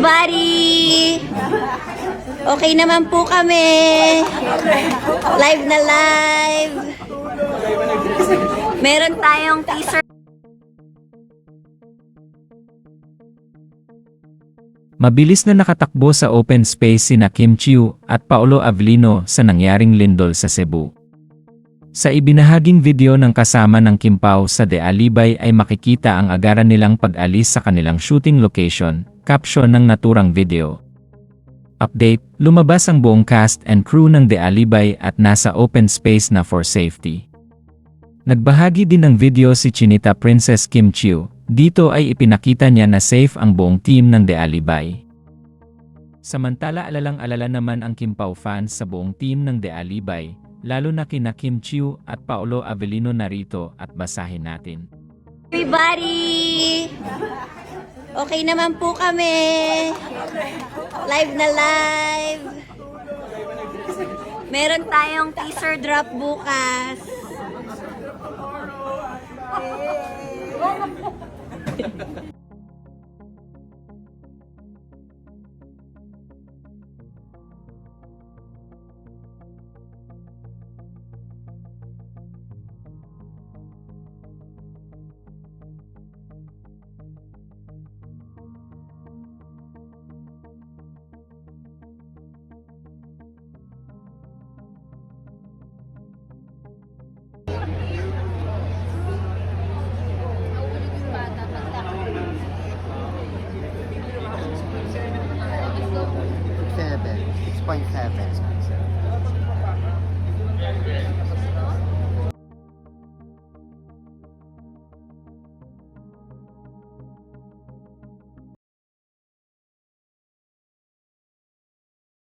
everybody! Okay naman po kami. Live na live. Meron tayong teaser. Mabilis na nakatakbo sa open space sina Kim Chiu at Paolo Avellino sa nangyaring lindol sa Cebu. Sa ibinahaging video ng kasama ng Kim Pao sa De Alibay ay makikita ang agaran nilang pag-alis sa kanilang shooting location, caption ng naturang video. Update, lumabas ang buong cast and crew ng De Alibay at nasa open space na for safety. Nagbahagi din ng video si Chinita Princess Kim Chiu. Dito ay ipinakita niya na safe ang buong team ng De Alibay. Samantala alalang-alala naman ang Kim Pao fans sa buong team ng De Alibay, lalo na kina Kim Chiu at Paolo Avellino narito at basahin natin. Everybody! Okay naman po kami. Live na live. Meron tayong teaser drop bukas. explain that.